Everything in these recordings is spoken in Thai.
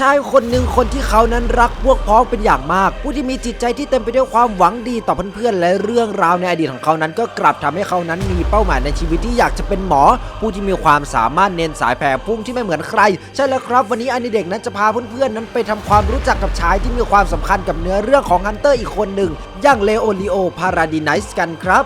ชายคนหนึ่งคนที่เขานั้นรักพวกพ้องเป็นอย่างมาก ผู้ที่มีจิตใจที่เต็มไปด้วยความหวังดีต่อเพื่อนๆและเรื่องราวในอดีตของเขานั้น ก็กลับทำให้เขานั้นมีเป้าหมายในชีวิตที่อยากจะเป็นหมอ ผู้ที่มีความสามารถเน้นสายแผ่พุ่งที่ไม่เหมือนใคร ใช่แล้วครับวันนี้อันเด็กนั้นจะพาเพื่อนๆนั้นไปทำความรู้จักกับชายที่มีความสำคัญกับเนื้อเรื่องของฮันเตอร์อีกคนหนึ่งอย่างเลโอลิโอพาราดิไนส์กันครับ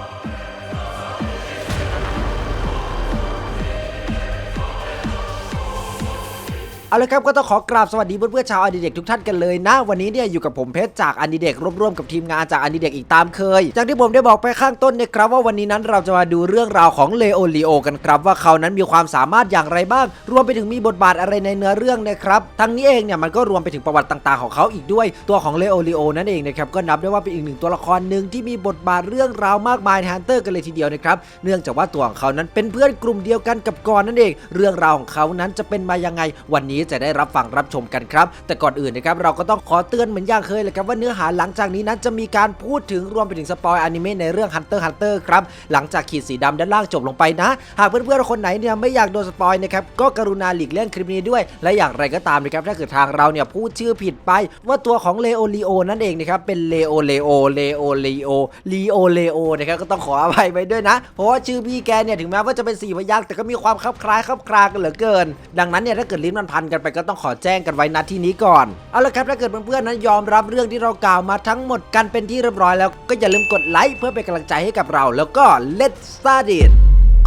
เอาละครับก็ต้องขอกราบสวัสดีเพื่อนๆชาวอดีเด็กทุกท่านกันเลยนะ วันนี้เนี่ยอยู่กับผมเพชรจากอดีเด็กร่วมๆกับทีมงานจากอดีเด็กอีกตามเคยจากที่ผมได้บอกไปข้างต้นเนี่ยครับว่าวันนี้นั้นเราจะมาดูเรื่องราวของเลโอลิโอกันครับว่าเขานั้นมีความสามารถอย่างไรบ้าง รวมไปถึงมีบทบาทอะไรในเนื้อเรื่องนะครับทั้งนี้เองเนี่ยมันก็รวมไปถึงประวัติต่างๆของเขาอีกด้วย ตัวของเลโอลิโอนั่นเองนะครับก็นับได้ว่าเป็นอีกหนึ่งตัวละครหนึ่งที่มีบทบาทเรื่องราวมากมายในฮันเตอร์กันเลยทีเดียวนะครับเนื่องจากว่าตัวของเขานั้นเป็นเพื่อนกลุ่มเดียวกันกับกอนนั่นเอง เรื่องราวของเขานั้นจะเป็นมายังไงวันนี้จะได้รับฟังรับชมกันครับ แต่ก่อนอื่นนะครับเราก็ต้องขอเตือนเหมือนอย่างเคยเลยครับว่าเนื้อหาหลังจากนี้นั้นจะมีการพูดถึงรวมไปถึงสปอยอนิเมะในเรื่อง Hunter Hunter ครับหลังจากขีดสีดำด้านล่างจบลงไปนะ หากเพื่อนๆคนไหนเนี่ยไม่อยากโดนสปอยนะครับก็กรุณาหลีกเลี่ยงคลิปนี้ด้วย และอย่างไรก็ตามนะครับถ้าเกิดทางเราเนี่ยพูดชื่อผิดไป ว่าตัวของเลโอลีโอนั่นเองนะครับเป็นเลโอเลโอเลโอลีโอลีโอเลโอนะครับก็ต้องขออภัยไปด้วยนะ เพราะว่าชื่อพี่แกเนี่ยถึงแม้ว่าจะเป็นสี่พยางค์แต่ก็มีความคลับคล้ายคลับคลากันเหลือเกิน ดังนั้นเนี่ยถ้าเกิดลิ้นมันพันกันไปก็ต้องขอแจ้งกันไว้ณที่นี้ก่อน เอาละครับถ้าเกิดเพื่อนๆนั้นยอมรับเรื่องที่เรากล่าวมาทั้งหมดกันเป็นที่เรียบร้อยแล้วก็อย่าลืมกดไลค์เพื่อเป็นกำลังใจให้กับเรา แล้วก็ let's start it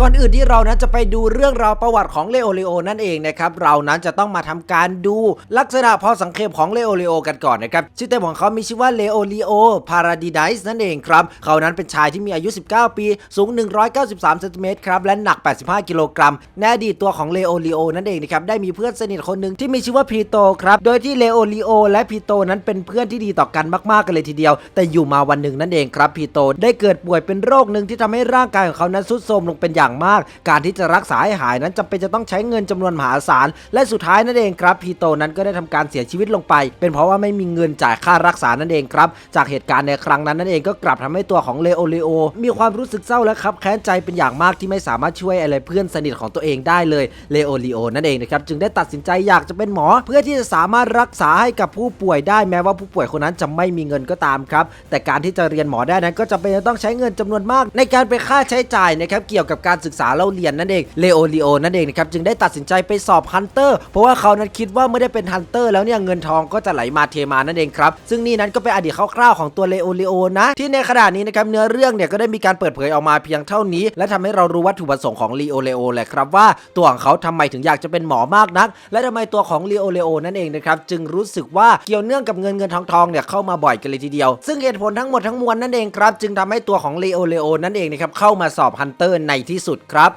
ก่อนอื่นที่เรานั้นจะไปดูเรื่องราวประวัติของเลโอเลโอนั่นเองนะครับเรานั้นจะต้องมาทำการดูลักษณะพอสังเขปของเลโอเลโอกันก่อนนะครับชื่อเต็มของเขามีชื่อว่าเลโอเลโอพาราดิไดส์นั่นเองครับเขานั้นเป็นชายที่มีอายุ 19 ปี สูง 193เซนติเมตรครับและหนัก 85 กิโลกรัมในอดีตตัวของเลโอเลโอนั่นเองนะครับได้มีเพื่อนสนิทคนหนึ่งที่มีชื่อว่าพีโตครับโดยที่เลโอเลโอและพีโตนั้นเป็นเพื่อนที่ดีต่อกันมากๆกันเลยทีเดียว แต่อยู่มาวันหนึ่งนั่นเองครับพีโตได้เกิดป่วยเป็นโรคหนึ่งที่ทำให้ร่างกายของเขานั้นทรุดโทรมลงเป็นอย่างมาก การที่จะรักษาให้หายนั้นจำเป็นจะต้องใช้เงินจำนวนมหาศาล และสุดท้ายนั่นเองครับพีโตนั้นก็ได้ทำการเสียชีวิตลงไป เป็นเพราะว่าไม่มีเงินจ่ายค่ารักษานั่นเองครับ จากเหตุการณ์ในครั้งนั้นนั่นเองก็กลับทำให้ตัวของเลโอเลโอมีความรู้สึกเศร้าและครับแค้นใจเป็นอย่างมากที่ไม่สามารถช่วยอะไรเพื่อนสนิทของตัวเองได้เลยเลโอเลโอนั่นเองนะครับจึงได้ตัดสินใจอยากจะเป็นหมอ เพื่อที่จะสามารถรักษาให้กับผู้ป่วยได้แม้ว่าผู้ป่วยคนนั้นจะไม่มีเงินก็ตามครับแต่การที่จะเรียนหมอได้นั้นก็จำเป็นจะต้องใช้เงินจำนวนมาก ในการไปค่าใช้จ่ายนะครับเกี่ยวกับการศึกษาเล่าเรียนนั่นเองเลโอเลโอนั่นเองนะครับจึงได้ตัดสินใจไปสอบฮันเตอร์เพราะว่าเขานั้นคิดว่าเมื่อได้เป็นฮันเตอร์แล้วเนี่ยเงินทองก็จะไหลมาเทมานั่นเองครับซึ่งนี่นั้นก็เป็นอดีตคร่าวๆของตัวเลโอเลโอนะ ที่ในขณะนี้นะครับเนื้อเรื่องเนี่ยก็ได้มีการเปิดเผยออกมาเพียงเท่านี้ และทำให้เรารู้วัตถุประสงค์ของลีโอเลโอแหละครับว่าตัวของเขาทำไมถึงอยากจะเป็นหมอมากนัก และทำไมตัวของลีโอเลโอนั่นเองนะครับจึงรู้สึกว่าเกี่ยวเนื่องกับเงินเงินทองทองเนี่ยเข้ามาบ่อยกันเลยทีเดียว ซึ่งเหตุผลทั้งหมดทั้งมวลนั่นเองครับจึงทำให้ตัวของลีโอเลโอนั่นเองนะครับเข้ามาสอบฮันเตอร์ในที่สุดครับ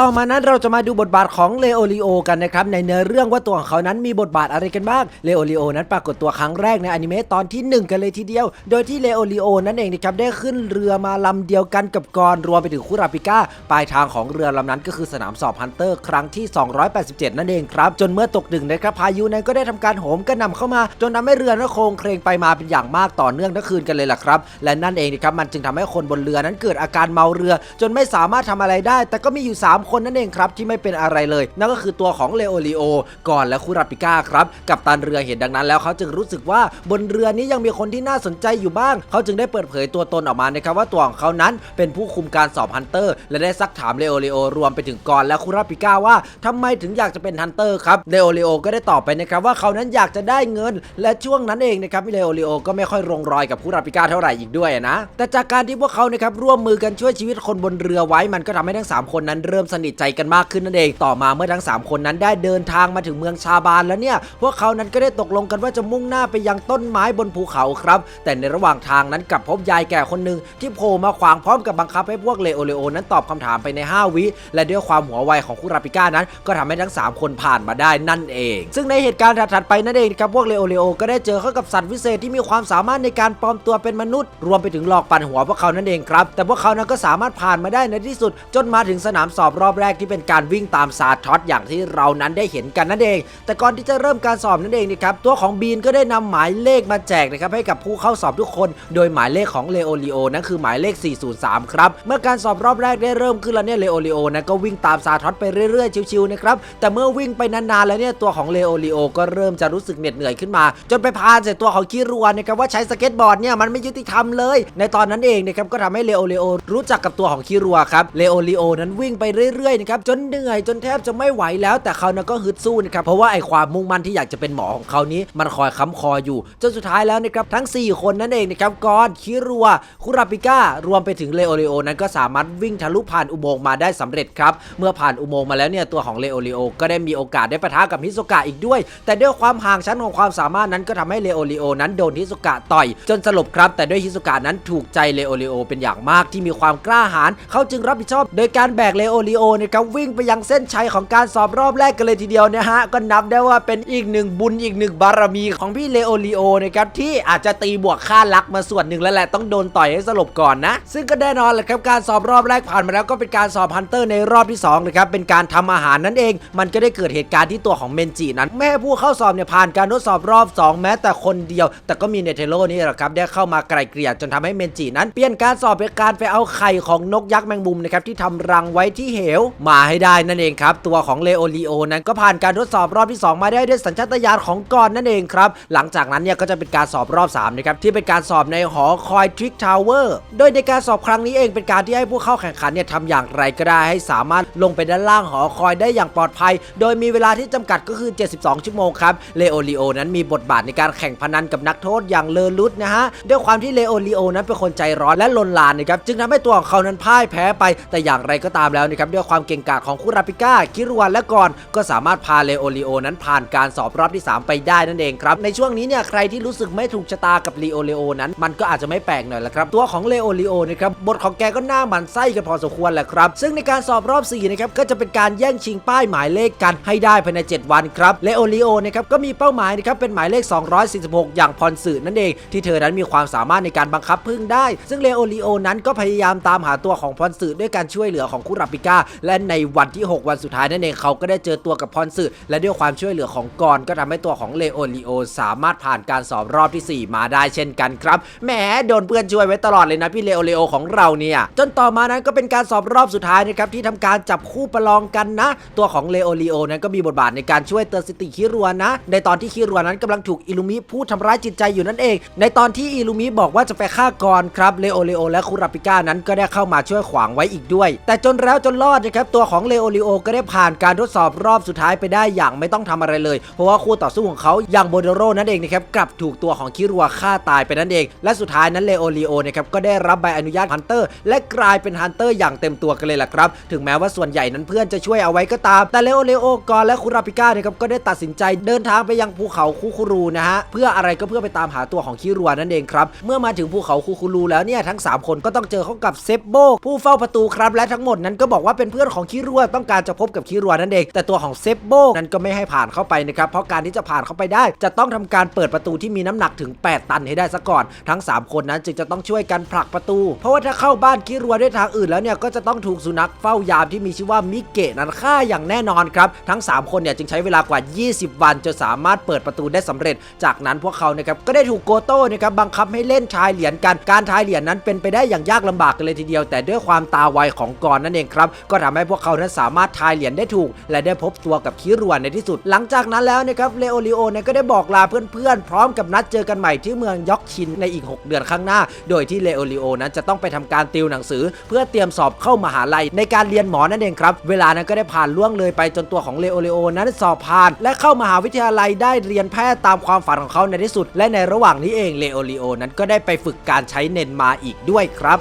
ต่อมานั้นเราจะมาดูบทบาทของเลโอริโอกันนะครับในเนื้อเรื่องว่าตัวของเขานั้นมีบทบาทอะไรกันบ้างเลโอริโอนั้นปรากฏตัวครั้งแรกในอนิเมะตอนที่ 1 กันเลยทีเดียว โดยที่เลโอริโอนั่นเองนะครับได้ขึ้นเรือมาลำเดียวกันกับกอนรวมไปถึงคุราปิก้าปลายทางของเรือลำนั้นก็คือสนามสอบฮันเตอร์ครั้งที่ 287 นั่นเองครับ จนเมื่อตกดึกนะครับพายุนั้นก็ได้ทำการโหมกระหน่ำเข้ามา จนทำให้เรือนั้นโครงเครงไปมาเป็นอย่างมากต่อเนื่องทั้งคืนกันเลยล่ะครับ และนั่นเองนะครับมันจึงทำให้คนบนเรือนั้นเกิดอาการเมาเรือ จนไม่สามารถทำอะไรได้ แต่ก็มีอยู่ 3คนนั่นเองครับที่ไม่เป็นอะไรเลย นั่นก็คือตัวของเลโอริโอก่อนและคุราปิก้าครับกับตันเรือเห็นดังนั้นแล้วเขาจึงรู้สึกว่าบนเรือนี้ยังมีคนที่น่าสนใจอยู่บ้าง เขาจึงได้เปิดเผยตัวตนออกมานะครับว่าตัวของเขานั้นเป็นผู้คุมการสอบฮันเตอร์ และได้ซักถามเลโอริโอรวมไปถึงก่อนและคุราปิก้าว่าทำไมถึงอยากจะเป็นฮันเตอร์ครับเลโอริโอก็ได้ตอบไปนะครับว่าเขานั้นอยากจะได้เงิน และช่วงนั้นเองนะครับเลโอริโอก็ไม่ค่อยลงรอยกับคุราปิก้าเท่าไหร่อีกด้วยนะแต่จากการที่พวกเขานะครับร่วมมือกันช่วยชีวิตคนบนเรือไว้มันก็ทำให้ทั้งสามคนนั้นเริ่มสนิทใจกันมากขึ้นนั่นเองต่อมาเมื่อทั้ง 3 คนนั้นได้เดินทางมาถึงเมืองชาบานแล้วเนี่ยพวกเขานั้นก็ได้ตกลงกันว่าจะมุ่งหน้าไปยังต้นไม้บนภูเขาครับ แต่ในระหว่างทางนั้นกลับพบยายแก่คนหนึ่งที่โผล่มาขวางพร้อมกับบังคับให้พวกเลโอเลโอนั้นตอบคำถามไปใน 5 วิ และด้วยความหัวไวของคุราปิก้านั้น ก็ทำให้ทั้ง 3 คนผ่านมาได้นั่นเอง ซึ่งในเหตุการณ์ถัดๆไปนั่นเองครับพวกเลโอเลโอก็ได้เจอเข้ากับสัตว์วิเศษที่มีความสามารถในการปลอมตัวเป็นมนุษย์ รวมไปถึงหลอกปั่นหัวพวกเขานั่นเองครับ แต่พวกเขานั้นก็สามารถผ่านมาได้ในที่สุด จนมาถึงสนามสอบรอบแรกที่เป็นการวิ่งตามซาทอสอย่างที่เรานั้นได้เห็นกันนั่นเอง แต่ก่อนที่จะเริ่มการสอบนั่นเองนะครับตัวของบีนก็ได้นำหมายเลขมาแจกนะครับให้กับผู้เข้าสอบทุกคน โดยหมายเลขของเลโอริโอนั้นคือหมายเลข 403 ครับ เมื่อการสอบรอบแรกได้เริ่มขึ้นแล้วเนี่ยเลโอริโอนั้นก็วิ่งตามซาทอสไปเรื่อยๆชิวๆนะครับแต่เมื่อวิ่งไปนานๆแล้วเนี่ยตัวของเลโอริโอก็เริ่มจะรู้สึกเหน็ดเหนื่อยขึ้นมา จนไปพานใส่ตัวของคิรัวนะครับว่าใช้สเก็ตบอร์ดเนี่ยมันไม่ยุติธรรมเลย ในตอนนั้นเองนะครับก็ทำให้เลโอริโอรู้จักกับตัวของคิรัวครับเลโอริโอนั้นวิ่งไปเรื่อยๆนะครับจนเหนื่อยจนแทบจะไม่ไหวแล้ว แต่เขานั้นก็ฮึดสู้นะครับเพราะว่าไอความมุ่งมั่นที่อยากจะเป็นหมอของเขานี้มันคอยค้ำคออยู่จนสุดท้ายแล้วนะครับทั้ง 4 คนนั่นเองนะครับกอนคิรัวคุราปิก้ารวมไปถึงเลโอริโอนั้นก็สามารถวิ่งทะลุผ่านอุโมงค์มาได้สำเร็จครับเมื่อผ่านอุโมงค์มาแล้วเนี่ยตัวของเลโอริโอก็ได้มีโอกาสได้ปะทะกับฮิโซกะอีกด้วย แต่ด้วยความห่างชั้นของความสามารถนั้นก็ทำให้เลโอริโอนั้นโดนฮิโซกะต่อย จนสลบครับ แต่ด้วยฮิโซกะนั้นถูกใจเลโอริโอเป็นอย่างมากที่มีความกล้าหาญเขาจึงรับผิดชอบ โดยการแบกเลโอริโอนะครับวิ่งไปยังเส้นชัยของการสอบรอบแรกกันเลยทีเดียวนะฮะก็นับได้ว่าเป็นอีกหนึ่งบุญอีกหนึ่งบารมีของพี่เลโอริโอนะครับที่อาจจะตีบวกค่ารักมาส่วนหนึ่งแล้วแหละต้องโดนต่อยให้สลบก่อนนะ ซึ่งก็แน่นอนแหละครับการสอบรอบแรกผ่านมาแล้วก็เป็นการสอบฮันเตอร์ในรอบที่สองนะครับเป็นการทำอาหารนั่นเอง มันก็ได้เกิดเหตุการณ์ที่ตัวของเมนจินั้นไม่ให้ผู้เข้าสอบเนี่ยผ่านการทดสอบรอบ 2 แม้แต่คนเดียว แต่ก็มีเนเธโรนี่แหละครับได้เข้ามาไกลเกลี่ยจนทำให้เมนจินั้น เปลี่ยนการสอบเป็นการไปเอาไข่ของนกยักษ์แมงมุมนะครับที่ทำรังไว้ที่เหวมาให้ได้นั่นเองครับ ตัวของเลโอริโอนั้นก็ผ่านการทดสอบรอบที่ 2 มาได้ด้วยสัญชาตญาณของกอนนั่นเองครับ หลังจากนั้นเนี่ยก็จะเป็นการสอบรอบ3นะครับที่เป็นการสอบในหอคอยทริกทาวเวอร์โดยในการสอบครั้งนี้เองเป็นการที่ให้ผู้เข้าแข่งขันเนี่ยทำอย่างไรก็ได้ให้สามารถลงไปด้านล่างหอคอยได้อย่างปลอดภัย โดยมีเวลาที่จำกัดก็คือ 72 ชั่วโมงครับเลโอริโอนั้นมีบทบาทในการแข่งพนันกับนักโทษอย่างเลอลุดนะฮะด้วยความที่เลโอริโอนั้นเป็นคนใจร้อนและลนลานนะครับจึงทำให้ตัวของเขานั้นพ่ายแพ้ไปแต่อย่างไรก็ตามแล้วนะครับด้วยความเก่งกาจของคุราปิก้าคิรวนและกอนก็สามารถพาเลโอริโอนั้นผ่านการสอบรอบที่ 3 ไปได้นั่นเองครับ ในช่วงนี้เนี่ยใครที่รู้สึกไม่ถูกชะตากับเลโอริโอนั้น มันก็อาจจะไม่แปลกหน่อยละครับ ตัวของเลโอริโอนะครับบทของแกก็น่าหมันไส้กันพอสมควรแหละครับ ซึ่งในการสอบรอบ4นะครับก็จะเป็นการแย่งชิงป้ายหมายเลขกันให้ได้ภายใน 7 วันครับเลโอริโอนะครับก็มีเป้าหมายนะครับเป็นหมายเลข 246 อย่างพรสื่อนั่นเองที่เธอนั้นมีความสามารถในการบังคับพึ่งได้ ซึ่งเลโอริโอนั้นก็พยายามตามหาตัวของพรสื่อด้วยการช่วยเหลือของคุราปิก้าและในวันที่ 6 วันสุดท้ายนั่นเองเขาก็ได้เจอตัวกับพรสื่อและด้วยความช่วยเหลือของกอนก็ทำให้ตัวของเลโอริโอสามารถผ่านการสอบรอบทีสี่ 4 มาได้เช่นกันครับแหมโดนเพื่อนช่วยไว้ตลอดเลยนะพี่เลโอริโอของเราเนี่ยจนต่อมานั้นก็เป็นการสอบรอบสุดท้ายนะครับที่ทำการจับคู่ประลองกันนะ ตัวของเลโอริโอนั้นก็มีบทบาทในการช่วยเตือนสติคิรัวนะ ในตอนที่คิรัวนั้นกำลังถูกอิลูมิพูดทำร้ายจิตใจอยู่นั่นเอง ในตอนที่อิลูมิบอกว่าจะไปฆ่ากรครับเลโอริโอและคุราปิก้านั้นก็ได้เข้ามาช่วยขวางไว้อีกด้วย แต่จนแล้วจนรอดนะครับตัวของเลโอริโอก็ได้ผ่านการทดสอบรอบสุดท้ายไปได้อย่างไม่ต้องทำอะไรเลย เพราะว่าคู่ต่อสู้ของเขาอย่างโบโดโรนั่นเองนะครับกลับถูกตัวของคิรัวฆ่าตายไปนั่นเอง และสุดท้ายนั้นเลโอริโอนะครับก็ได้รับใบอนุญาตฮันเตอร์ และกลายเป็นฮันเตอร์อย่างเต็มตัวกันเลยล่ะครับ ถึงแม้ว่าส่วนใหญ่นั้นเพื่อนจะช่วยเอาไว้ก็ตาม แต่เลโอเลโอกอนและคุราปิก้านะครับก็ได้ตัดสินใจเดินทางไปยังภูเขาคูคูรูนะฮะเพื่ออะไรก็เพื่อไปตามหาตัวของคิรัวนั่นเองครับเมื่อมาถึงภูเขาคูคูรูแล้วเนี่ยทั้ง 3 คนก็ต้องเจอเข้ากับเซฟโบผู้เฝ้าประตูครับและทั้งหมดนั้นก็บอกว่าเป็นเพื่อนของคิรัวต้องการจะพบกับคิรัวนั่นเอง แต่ตัวของเซฟโบนั้นก็ไม่ให้ผ่านเข้าไปนะครับ เพราะการที่จะผ่านเข้าไปได้ จะต้องทำการเปิดประตูที่มีน้ำหนักถึง 8 ตันให้ได้ซะก่อน ทั้ง 3 คนนั้นจึงจะต้องช่วยกันผลักประตู เพราะว่าถ้าเข้าบ้านคิรัวด้วยทางอื่นแล้วเนี่ยก็จะต้องถูกสุนัขเฝ้ายามที่มีชื่อว่ามิเกะนั้นฆ่าอย่างแน่นอนครับ ทั้ง 3 คนเนี่ยจึงใช้เวลากว่า 20 วันจนสามารถเปิดประตูได้สำเร็จ จากนั้นพวกเขานะครับก็ได้ถูกโกโต้นะครับบังคับให้เล่นทายเหรียญกัน การทายเหรียญนั้นเป็นไปได้อย่างยากลำบากกันเลยทีเดียว แต่ด้วยความตาไวของกรนั่นเองครับกก็ทำให้พวกเขานั้นสามารถทายเหรียญได้ถูก และได้พบตัวกับคิรัวในที่สุด หลังจากนั้นแล้วนะครับเลโอริโอเนี่ยก็ได้บอกลาเพื่อนๆ พร้อมกับนัดเจอกันใหม่ที่เมืองยอกชินในอีก 6 เดือนข้างหน้า โดยที่เลโอริโอนั้นจะต้องไปทำการติวหนังสือ เพื่อเตรียมสอบเข้ามหาลัยในการเรียนหมอนั่นเองครับเวลานั้นก็ได้ผ่านล่วงเลยไปจนตัวของเลโอริโอนั้นสอบผ่าน และเข้ามหาวิทยาลัยได้เรียนแพทย์ตามความฝันของเขาในที่สุด และในระหว่างนี้เองเลโอริโอนั้นก็ได้ไปฝึกการใช้เนนมาอีกด้วยครับ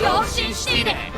共振してね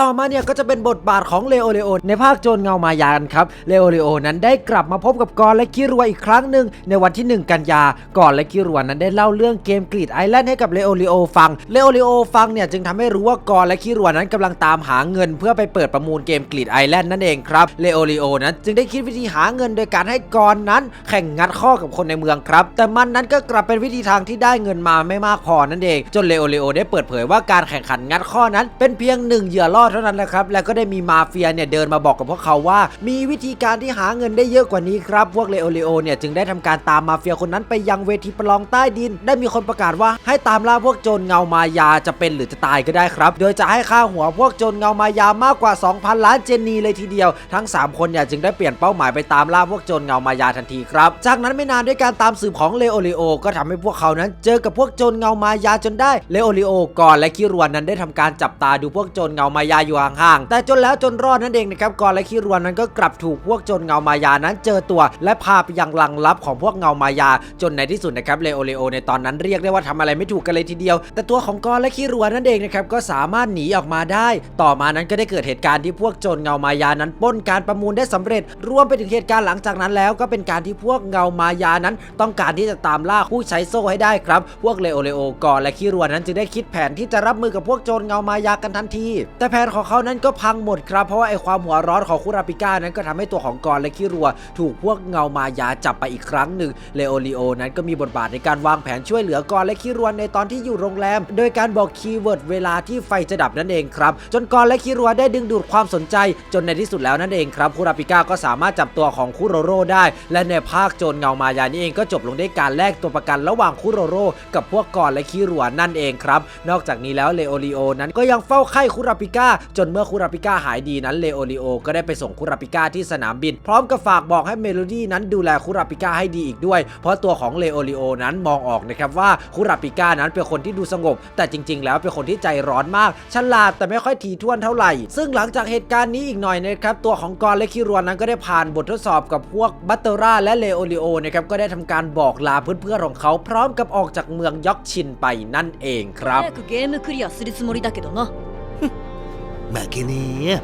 ต่อมาเนี่ยก็จะเป็นบทบาทของเลโอเลโอในภาคโจรเงามายากันครับเลโอเลโอนั้นได้กลับมาพบกับกอนและคิรัวอีกครั้งหนึ่งในวันที่ 1 กันยากอนและคิรัวนั้นได้เล่าเรื่องเกมกรีดไอแลนด์ให้กับเลโอเลโอฟังเลโอเลโอฟังเนี่ยจึงทำให้รู้ว่ากอนและคิรัวนั้นกำลังตามหาเงิน เพื่อไปเปิดประมูลเกมกรีดไอแลนด์นั่นเองครับเลโอเลโอนั้นจึงได้คิดวิธีหาเงินโดยการให้กอนนั้น แข่งงัดข้อกับคนในเมืองครับ แต่มันนั้นก็กลับเป็นวิธีทางที่ได้เงินมาไม่มากพอนั่นเอง จนเลโอเลโอได้เปิดเผยว่าการแข่งขันงัดข้อนั้นเป็นเพียงหนึ่งเหยื่อล่อเท่านั้นแหละครับ แล้วก็ได้มีมาเฟียเนี่ยเดินมาบอกกับพวกเขาว่า มีวิธีการที่หาเงินได้เยอะกว่านี้ครับพวกเลโอเลโอเนี่ยจึงได้ทำการตามมาเฟียคนนั้นไปยังเวทีประลองใต้ดิน ได้มีคนประกาศว่าให้ตามล่าพวกโจรเงามายาจะเป็นหรือจะตายก็ได้ครับ โดยจะให้ค่าหัวพวกโจรเงามายามากกว่า 2,000 ล้านเจนนีเลยทีเดียว ทั้ง 3 คนเนี่ยจึงได้เปลี่ยนเป้าหมายไปตามล่าพวกโจรเงามายาทันทีครับ จากนั้นไม่นานด้วยการตามสืบของเลโอเลโอก็ทำให้พวกเขานั้น เจอกับพวกโจรเงามายาจนได้เลโอเลโอก่อนและคิรวนนั้นได้ทำการจับตาดูพวกโจรเงามายาอยู่ห่างๆแต่จนแล้วจนรอดนั่นเองนะครับก่อนและคิรวนนั้นก็กลับถูกพวกโจรเงามายานั้นเจอตัว และพาไปยังลังลับของพวกเงามายาจนในที่สุดนะครับเลโอเลโอในตอนนั้นเรียกได้ว่าทำอะไรไม่ถูกกันเลยทีเดียว แต่ตัวของกอนและคิรวนนั่นเองนะครับก็สามารถหนีออกมาได้ ต่อมานั้นก็ได้เกิดเหตุการณ์ที่พวกโจรเงามายานั้นป้นการประมูลได้สำเร็จ รวมไปถึงเหตุการณ์หลังจากนั้นแล้ว ก็เป็นการที่พวกเงามายานั้น ต้องการที่จะตามล่าผู้ใช้โซ่ให้ได้ครับ พวกเลโอเลโอกอนและคิรวนนั้นจึงได้คิดแผนที่จะรับมือกับพวกโจรเงามายากันทันที แต่แผนของเขานั้นก็พังหมดครับ เพราะว่าไอความหัวร้อนของคุราปิก้านั้นก็ทำให้ตัวของกอนและคิรัว ถูกพวกเงามายาจับไปอีกครั้งหนึ่งเลโอเลโอนั้นก็มีบทบาทในการวางแผนช่วยเหลือกอนและคิรัวในตอนที่อยู่โรงแรม โดยการบอกคีย์เวิร์ดเวลาที่ไฟจะดับนั่นเองครับ จนกอนและคิรัวได้ดึงดูดความสนใจ จนในที่สุดแล้วนั่นเองครับคุราปิก้าก็สามารถจับตัวของคุโรโร่ได้ และในภาคโจรเงามายานี่เองก็จบลงด้วยการแลกตัวประกันระหว่างคุโรโร่กับพวกกอนและคิรัวนั่นเองครับ นอกจากนี้แล้วเลโอริโอนั้นก็ยังเฝ้าไข้คุราปิก้าจนเมื่อคุราปิก้าหายดีนั้นเลโอริโอก็ได้ไปส่งคุราปิก้าที่สนามบิน พร้อมกับฝากบอกให้เมโลดี้นั้นดูแลคุราปิก้าให้ดีอีกด้วย เพราะตัวของเลโอริโอนั้นมองออกนะครับว่าคุราปิก้านั้นเป็นคนที่ดูสงบ แต่จริง ๆ แล้วเป็นคนที่ใจร้อนมาก ฉลาดแต่ไม่ค่อยถี่ถ้วนเท่าไหร่ ซึ่งหลังจากเหตุการณ์นี้อีกหน่อยนะครับตัวของกอนและคิรวนนั้นก็ได้ผ่านบททดสอบกับพวกบัตเตอร่าและเลโอริโอนะครับก็ได้ทำการบอกลาเพื่อนๆของเขาพร้อมกับออกจากเมืองยอกชินไปนั่นเองครับ 負けねえよ。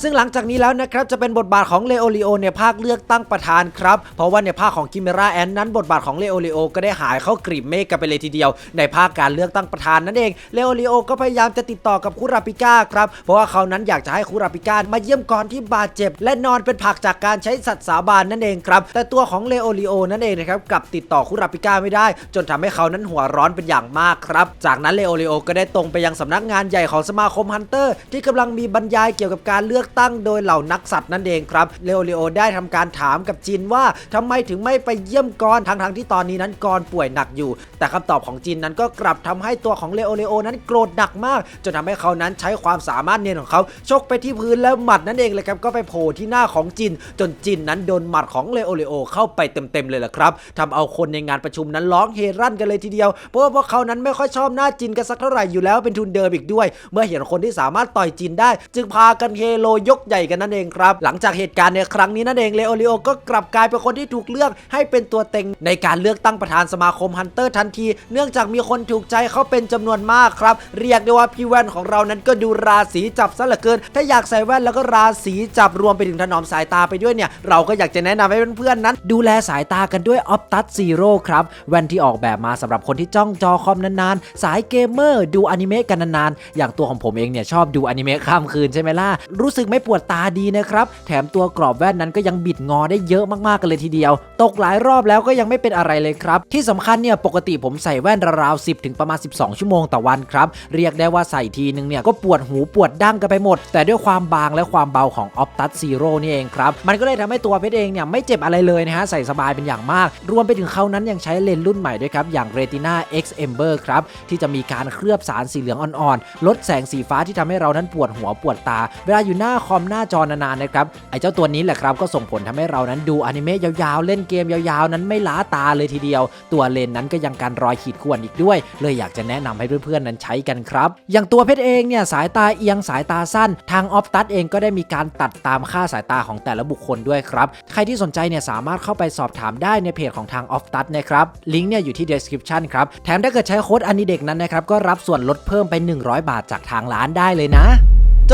ซึ่งหลังจากนี้แล้วนะครับจะเป็นบทบาทของเลโอริโอในภาคเลือกตั้งประธานครับ เพราะว่าในภาคของคิเมราแอนนั้นบทบาทของเลโอริโอก็ได้หายเข้ากรีบเมฆกันไปเลยทีเดียว ในภาคการเลือกตั้งประธานนั่นเองเลโอริโอก็พยายามจะติดต่อกับคุราปิก้าครับเพราะว่าเขานั้นอยากจะให้คุราปิก้ามาเยี่ยมก่อนที่บาดเจ็บ และนอนเป็นผักจากการใช้สัตว์สาบานนั่นเองครับแต่ตัวของเลโอริโอนั่นเองนะครับกลับติดต่อคุราปิก้าไม่ได้ จนทำให้เขานั้นหัวร้อนเป็นอย่างมากครับ จากนั้นเลโอริโอก็ได้ตรงไปยังสำนักงานใหญ่ของสมาคมฮันเตอร์ที่กำลังมีบรรยายเกี่ยวกับการเลือกตั้งโดยเหล่านักสัตว์นั่นเองครับเลโอริโอได้ทำการถามกับจินว่าทำไมถึงไม่ไปเยี่ยมกอนทั้งทงๆที่ตอนนี้นั้นกอนป่วยหนักอยู่ แต่คำตอบของจินนั้นก็กลับทำให้ตัวของเลโอริโอนั้นโกรธหนักมาก จนทำให้เขานั้นใช้ความสามารถเนียนของเขาชกไปที่พื้นแล้วหมัดนั่นเองเลยครับก็ไปโผล่ที่หน้าของจิน จนจินนั้นโดนหมัดของเลโอริโอเข้าไปเต็มๆเลยล่ะครับทำเอาคนในงานประชุมนั้นร้องเฮรั่นกันเลยทีเดียว เพราะว่าพวกเขานั้นไม่ค่อยชอบหน้าจินกันสักเท่าไหร่อยู่แล้วเป็นทุนเดิมอีกด้วย เมื่อเห็นคนที่สามารถต่อยจินได้ จึงพากันเฮโลยกใหญ่กันนั่นเองครับ หลังจากเหตุการณ์ในครั้งนี้นั่นเองเลโอริโอก็กลับกลายเป็นคนที่ถูกเลือกให้เป็นตัวเต็งในการเลือกตั้งประธานสมาคมฮันเตอร์ทันที เนื่องจากมีคนถูกใจเขาเป็นจำนวนมากครับ เรียกได้ว่าพี่แว่นของเรานั้นก็ดูราศีจับซะเหลือเกิน ถ้าอยากใส่แว่นแล้วก็ราศีจับรวมไปถึงถนอมสายตาไปด้วยเนี่ย เราก็อยากจะแนะนำให้เพื่อนๆนั้น ดูแลสายตากันด้วยออ t ตัสซีโร่ครับแว่นที่ออกแบบมาสำหรับคนที่จ้องจอคอมนานๆ สายเกมเมอร์ดูอนิเมะกันนานๆ อย่างตัวของผมเองเนี่ยชอบดูอนิเมะข้ามคืนใช่ไหมล่ะรู้สึกไม่ปวดตาดีนะครับ แถมตัวกรอบแว่นนั้นก็ยังบิดงอได้เยอะมากๆกันเลยทีเดียว ตกหลายรอบแล้วก็ยังไม่เป็นอะไรเลยครับ ที่สำคัญเนี่ยปกติผมใส่แว่นราวๆ10 ถึงประมาณ 12 ชั่วโมงต่อวันครับ เรียกได้ว่าใส่ทีนึงเนี่ยก็ปวดหูปวดดั้งกันไปหมด แต่ด้วยความบางและความเบาของ Optus Zero นี่เองครับ มันก็เลยทำให้ตัวเพชรเองเนี่ยไม่เจ็บอะไรเลยนะฮะใส่สบายเป็นอย่างมาก รวมไปถึงเขานั้นยังใช้เลนส์รุ่นใหม่ด้วยครับอย่าง Retina X Amber ครับที่จะมีการเคลือบสารสีเหลืองอ่อนๆลดแสงสีฟ้าที่ทำให้เรานั้นปวดหัวปวดตา เวลาอยู่หน้าคอมหน้าจอนานๆนะครับไอ้เจ้าตัวนี้แหละครับก็ส่งผลทำให้เรานั้นดูอนิเมะยาวๆ เล่นเกมยาวๆ นั้นไม่ล้าตาเลยทีเดียว ตัวเลนนั้นก็ยังการรอยขีดข่วนอีกด้วย เลยอยากจะแนะนำให้เพื่อนๆนั้นใช้กันครับ อย่างตัวเพชรเองเนี่ยสายตาเอียงสายตาสั้น ทางออฟตัสเองก็ได้มีการตัดตามค่าสายตาของแต่ละบุคคลด้วยครับ ใครที่สนใจเนี่ยสามารถเข้าไปสอบถามได้ในเพจของทางออฟตัสนะครับลิงก์เนี่ยอยู่ที่ description ครับแถมถ้าเกิดใช้โค้ดอันนี้เด็กนั้นนะครับก็รับส่วนลดเพิ่มไป 100 บาทจากทางร้านได้เลยนะ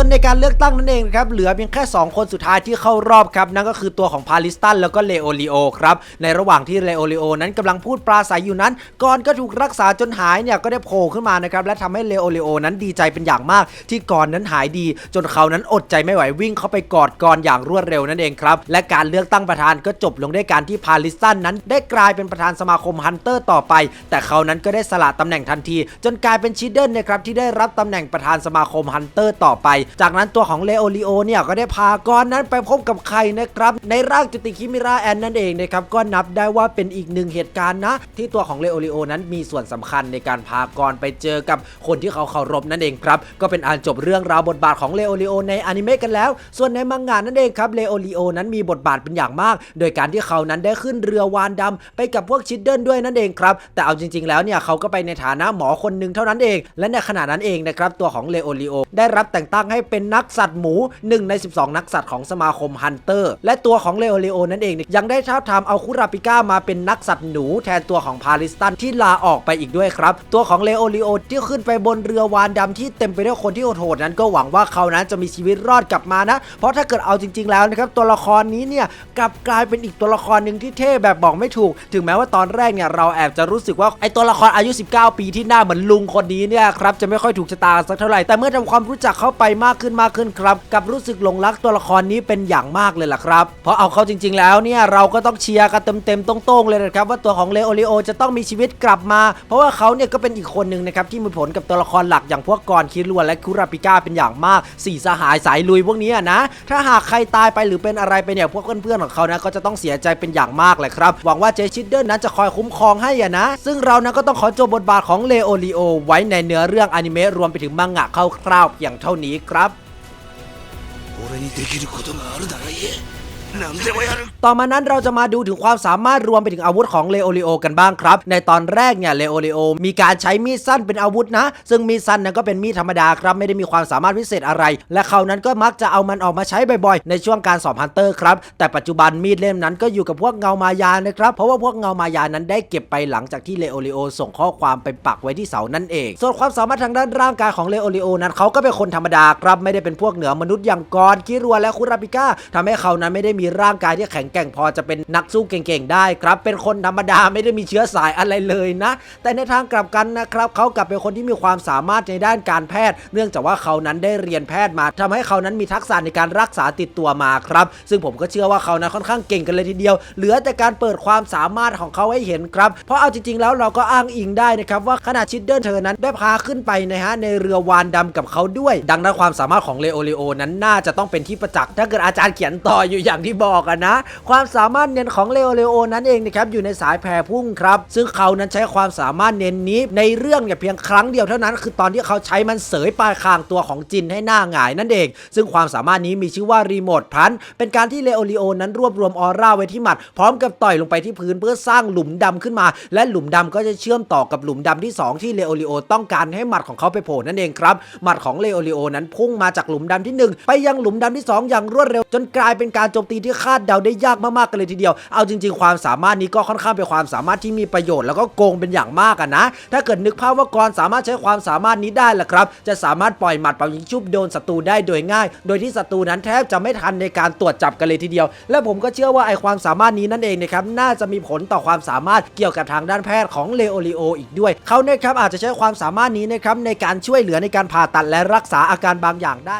จนในการเลือกตั้งนั่นเองครับเหลือเพียงแค่ 2 คนสุดท้ายที่เข้ารอบครับนั่นก็คือตัวของพาลิสตันแล้วก็เลโอริโอครับในระหว่างที่เลโอริโอนั้นกำลังพูดปราศัยอยู่นั้นก่อนก็ถูกรักษาจนหายเนี่ยก็ได้โผล่ขึ้นมานะครับและทำให้เลโอริโอนั้นดีใจเป็นอย่างมาก ที่ก่อนนั้นหายดี จนเขานั้นอดใจไม่ไหววิ่งเข้าไปกอดกอนอย่างรวดเร็วนั่นเองครับและการเลือกตั้งประธานก็จบลงด้วยการที่พาลิสตันนั้น ได้กลายเป็นประธานสมาคมฮันเตอร์ต่อไป แต่เขานั้นก็ได้สละตำแหน่งทันที จนกลายเป็นชิดเดิลนะครับที่ได้รับตำแหน่งประธานสมาคมฮันเตอร์ต่อไปจากนั้นตัวของเลโอริโอเนี่ยก็ได้พากอนนั้นไปพบกับใครนะครับในร่างจุติคิมิราแอนนั่นเองนะครับก็นับได้ว่าเป็นอีกหนึ่งเหตุการณ์นะ ที่ตัวของเลโอริโอนั้นมีส่วนสำคัญในการพากรไปเจอกับคนที่เขาเคารพนั่นเองครับก็เป็นอันจบเรื่องราวบทบาทของเลโอริโอในอนิเมะกันแล้ว ส่วนในมังงะนั่นเองครับเลโอริโอนั้นมีบทบาทเป็นอย่างมาก โดยการที่เขานั้นได้ขึ้นเรือวานดำไปกับพวกชิดเดิลด้วยนั่นเองครับแต่เอาจริง ๆ แล้วเนี่ยเขาก็ไปในฐานะหมอคนหนึ่งเท่านั้นเอง และในขณะนั้นเองนะครับตัวของเลโอริโอได้รับแต่งตั้งให้เป็นนักสัตว์หมูหนึ่งใน 12 นักสัตว์ของสมาคมฮันเตอร์ และตัวของเลโอริโอนั่นเองเนี่ยยังได้ท้าบทามเอาคุราปิก้ามาเป็นนักสัตว์หนู แทนตัวของพาริสตันที่ลาออกไปอีกด้วยครับ ตัวของเลโอริโอที่ขึ้นไปบนเรือวานดำที่เต็มไปด้วยคนที่โหดนั้นก็หวังว่าเขานั้นจะมีชีวิตรอดกลับมานะ เพราะถ้าเกิดเอาจริง ๆ แล้วนะครับตัวละครนี้เนี่ยกลับกลายเป็นอีกตัวละครหนึ่งที่เท่แบบบอกไม่ถูก ถึงแม้ว่าตอนแรกเนี่ยเราแอบจะรู้สึกว่าไอตัวละครอายุ 19 ปีที่หน้าเหมือนลุงคนนี้เนี่ยครับจะไม่ค่อยถูกชะตาสักเท่าไหร่แต่เมื่อทำความรู้จักเขาไปมากขึ้นมากขึ้นครับ กับรู้สึกหลงรักตัวละครนี้เป็นอย่างมากเลยล่ะครับ เพราะเอาเขาจริง ๆ แล้วเนี่ยเราก็ต้องเชียร์กันเต็มๆตรงๆเลยนะครับว่าตัวของเลโอริโอจะต้องมีชีวิตกลับมา เพราะว่าเขาเนี่ยก็เป็นอีกคนหนึ่งนะครับที่มีผลกับตัวละครหลักอย่างพวกกรคิรัวและคุราปิก้าเป็นอย่างมากสี่สหายสายลุยพวกนี้นะ ถ้าหากใครตายไปหรือเป็นอะไรไปเนี่ยพวกเพื่อนๆของเขานะก็จะต้องเสียใจเป็นอย่างมากเลยครับหวังว่าเจชิดเดิลนั้นจะคอยคุ้มครองให้อะนะ ซึ่งเรานะก็ต้องขอจบบทบาทของเลโอริโอไว้ในเนื้อเรื่องอนิเมะรวมไปถึงมังงะคร่าวๆเพียงเท่านี้ครับ ต่อมานั้นเราจะมาดูถึงความสามารถรวมไปถึงอาวุธของเลโอริโอกันบ้างครับ ในตอนแรกเนี่ยเลโอริโอมีการใช้มีดสั้นเป็นอาวุธนะ ซึ่งมีดสั้นนั้นก็เป็นมีดธรรมดาครับ ไม่ได้มีความสามารถพิเศษอะไร และเขานั้นก็มักจะเอามันออกมาใช้บ่อยๆ ในช่วงการสอบฮันเตอร์ครับ แต่ปัจจุบันมีดเล่มนั้นก็อยู่กับพวกเงามายานะครับ เพราะว่าพวกเงามายานั้นได้เก็บไปหลังจากที่เลโอริโอส่งข้อความไปปักไว้ที่เสานั่นเอง ส่วนความสามารถทางด้านร่างกายของเลโอริโอนั้นเขาก็เป็นคนธรรมดาครับ ไม่ได้เป็นพวกเหนือมนุษย์อย่างกอนคิรัวและคุราปิก้าทำให้เขานั้นไม่ได้มีร่างกายที่แข็งแกร่งพอจะเป็นนักสู้เก่งๆได้ครับ เป็นคนธรรมดาไม่ได้มีเชื้อสายอะไรเลยนะ แต่ในทางกลับกันนะครับเขากลับเป็นคนที่มีความสามารถในด้านการแพทย์ เนื่องจากว่าเขานั้นได้เรียนแพทย์มาทำให้เขานั้นมีทักษะในการรักษาติดตัวมาครับ ซึ่งผมก็เชื่อว่าเขานั้นค่อนข้างเก่งกันเลยทีเดียว เหลือแต่การเปิดความสามารถของเขาให้เห็นครับ เพราะเอาจริงๆแล้วเราก็อ้างอิงได้นะครับว่าขณะชิดเดิลเธอนั้นได้พาขึ้นไปนะฮะในเรือวานดำกับเขาด้วย ดังนั้นความสามารถของเลโอริโอนั้นน่าจะต้องเป็นที่ประจักษ์ถ้าเกิดอาจารย์เขียนต่ออยู่อย่างที่บอกอะนะ ความสามารถเน้นของเลโอริโอนั้นเองนะครับอยู่ในสายแพรพุ่งครับ ซึ่งเขานั้นใช้ความสามารถเน้นนี้ในเรื่องเนี่ยเพียงครั้งเดียวเท่านั้น คือตอนที่เขาใช้มันเสยปลายคางตัวของจินให้หน้าหงายนั่นเอง ซึ่งความสามารถนี้มีชื่อว่ารีโมทพันเป็นการที่เลโอริโอนั้นรวบรวมออร่าไว้ที่หมัด พร้อมกับต่อยลงไปที่พื้นเพื่อสร้างหลุมดำขึ้นมา และหลุมดำก็จะเชื่อมต่อกับหลุมดำที่สองที่เลโอริโอต้องการให้หมัดของเขาไปโผล่นั่นเองครับหมัดของเลโอริโอนั้นพุ่งมาจากหลุมดำที่หนึ่งไปยังหลุมดำที่สองอย่างรวดเร็ว จนกลายเป็นการโจมตีที่คาดเดาได้ยากมากๆกันเลยทีเดียว เอาจริง ๆ ความสามารถนี้ก็ค่อนข้างเป็นความสามารถที่มีประโยชน์แล้วก็โกงเป็นอย่างมากอะนะ ถ้าเกิดนึกภาพว่ากรสามารถใช้ความสามารถนี้ได้ล่ะครับ จะสามารถปล่อยหมัดเป่ายิงชุบโดนศัตรูได้โดยง่าย โดยที่ศัตรูนั้นแทบจะไม่ทันในการตรวจจับกันเลยทีเดียว และผมก็เชื่อว่าไอความสามารถนี้นั่นเองนะครับน่าจะมีผลต่อความสามารถเกี่ยวกับทางด้านแพทย์ของเลโอริโออีกด้วย เขาเนี่ยครับอาจจะใช้ความสามารถนี้นะครับในการช่วยเหลือในการผ่าตัดและรักษาอาการบางอย่างได้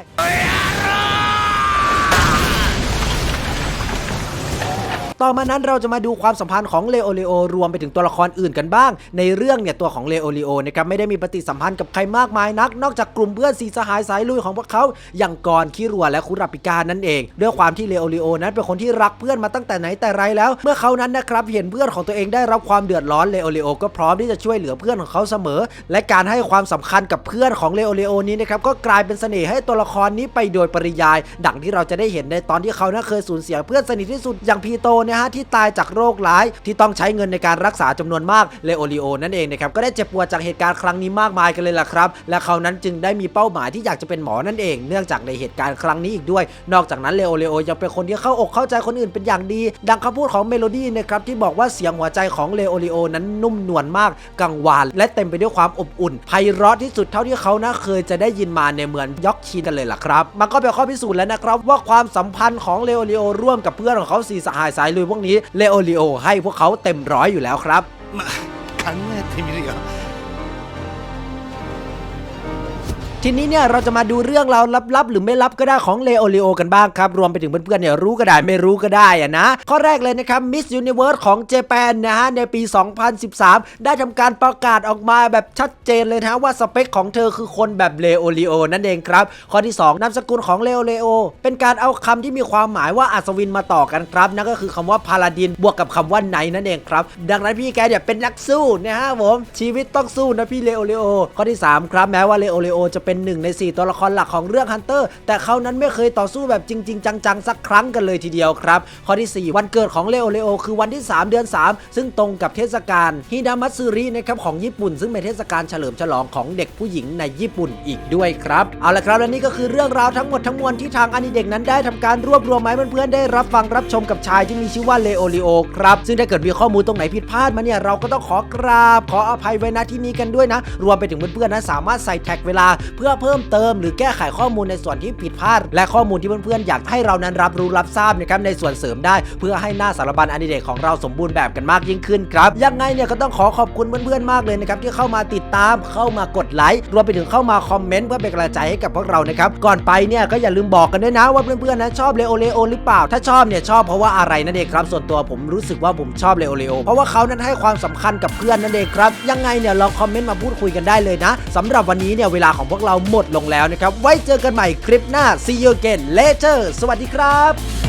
ต่อมานั้นเราจะมาดูความสัมพันธ์ของเลโอริโอรวมไปถึงตัวละครอื่นกันบ้าง ในเรื่องเนี่ยตัวของเลโอริโอนะครับไม่ได้มีปฏิสัมพันธ์กับใครมากมายนัก นอกจากกลุ่มเพื่อนสีสหายสายลุยของพวกเขาอย่างกรคิรัวและคุราปิกานั่นเอง ด้วยความที่เลโอริโอนั้นเป็นคนที่รักเพื่อนมาตั้งแต่ไหนแต่ไรแล้ว เมื่อเขานั้นนะครับเห็นเพื่อนของตัวเองได้รับความเดือดร้อนเลโอริโอก็พร้อมที่จะช่วยเหลือเพื่อนของเขาเสมอ และการให้ความสำคัญกับเพื่อนของเลโอริโอนี้นะครับก็กลายเป็นเสน่ห์ให้ตัวละครนี้ไปโดยปริยาย ดังที่เราจะได้เห็นในตอนที่เขานั้นเคยสูญเสียเพื่อนสนิทที่สุดอย่างพีโตนะฮะที่ตายจากโรคร้ายที่ต้องใช้เงินในการรักษาจำนวนมากเลโอริโอนั่นเองนะครับก็ได้เจ็บปวดจากเหตุการณ์ครั้งนี้มากมายกันเลยล่ะครับ และเขานั้นจึงได้มีเป้าหมายที่อยากจะเป็นหมอนั่นเอง เนื่องจากในเหตุการณ์ครั้งนี้อีกด้วย นอกจากนั้นเลโอริโอยังเป็นคนที่เข้าอกเข้าใจคนอื่นเป็นอย่างดี ดังคำพูดของเมโลดี้นะครับที่บอกว่าเสียงหัวใจของเลโอริโอนั้นนุ่มนวลมากกังวาน และเต็มไปด้วยความอบอุ่นไพเราะที่สุดเท่าที่เขานะเคยจะได้ยินมาในเหมืองยอกชีนกันเลยล่ะครับ มันก็เป็นข้อพิสูจน์แล้วนะครับว่าความสัมพันธ์ของเลโอริโอร่วมกับเพื่อนของเขาสีสหายสายลุยพวกนี้เลโอริโอให้พวกเขาเต็มร้อยอยู่แล้วครับ まあ考えてみるよ ทีนี้เนี่ยเราจะมาดูเรื่องราวลับๆหรือไม่ลับก็ได้ของเลโอริโอกันบ้างครับ รวมไปถึงเพื่อนๆเนี่ยรู้ก็ได้ไม่รู้ก็ได้อะนะ ข้อแรกเลยนะครับมิสยูนิเวิร์สของเจแปนนะฮะในปี 2013 ได้ทำการประกาศออกมาแบบชัดเจนเลยนะว่าสเปคของเธอคือคนแบบเลโอริโอนั่นเองครับ ข้อที่ 2นามสกุลของเลโอริโอเป็นการเอาคำที่มีความหมายว่าอัศวินมาต่อกันครับนั่นก็คือคำว่าพาลาดินบวกกับคำว่าไนนั่นเองครับ ดังนั้นพี่แกเนี่ยเป็นนักสู้นะฮะผมชีวิตต้องสู้นะพี่เลโอริโอข้อที่3ครับแม้ว่าเลโอริโอจะเป็นหนึ่งใน 4 ตัวละครหลักของเรื่องฮันเตอร์แต่เขานั้นไม่เคยต่อสู้แบบจริง ๆ จังๆ สักครั้งกันเลยทีเดียวครับ ข้อที่ 4 วันเกิดของเลโอริโอคือวันที่ 3 เดือน 3 ซึ่งตรงกับเทศกาลฮิดามัตสึรินะครับของญี่ปุ่น ซึ่งเป็นเทศกาลเฉลิมฉลองของเด็กผู้หญิงในญี่ปุ่นอีกด้วยครับเอาละครับและนี่ก็คือเรื่องราวทั้งหมดทั้งมวลที่ทางอนิเด็กนั้นได้ทำการรวบรวมมาให้เพื่อนๆได้รับฟังรับชมกับชายที่มีชื่อว่าเลโอริโอครับซึ่งถ้าเกิดมีข้อมูลตรงไหนผิดพลาดมาเนี่ยเราก็ต้องขอกราบขออภัยไว้ณที่นี้กันด้วยนะ รวมไปถึงเพื่อนๆนะสามารถใส่แท็กเวลาเพื่อเพิ่มเติมหรือแก้ไขข้อมูลในส่วนที่ผิดพลาด และข้อมูลที่เพื่อนๆอยากให้เรานั้นรับรู้รับทราบนะครับในส่วนเสริมได้ เพื่อให้หน้าสารบัญอนิเดกของเราสมบูรณ์แบบกันมากยิ่งขึ้นครับยังไงเนี่ยก็ต้องขอขอบคุณเพื่อนๆมากเลยนะครับที่เข้ามาติดตามเข้ามากดไลค์รวมไปถึงเข้ามาคอมเมนต์เพื่อเป็นกำลังใจให้กับพวกเรานะครับก่อนไปเนี่ยก็อย่าลืมบอกกันด้วยนะว่าเพื่อนๆนะชอบเลโอเลโอหรือเปล่า ถ้าชอบเนี่ยชอบเพราะว่าอะไรนั่นเองครับ ส่วนตัวผมรู้สึกว่าผมชอบเลโอเลโอเพราะว่าเขานั้นให้ความสำคัญกับเพื่อนนั่นเองครับยังไงเนี่ยลองคอมเมนต์มาพูดคุยกันได้เลยนะสำหรับวันนี้เนี่ยเวลาของพวกเราหมดลงแล้วนะครับ ไว้เจอกันใหม่คลิปหน้า see you again later สวัสดีครับ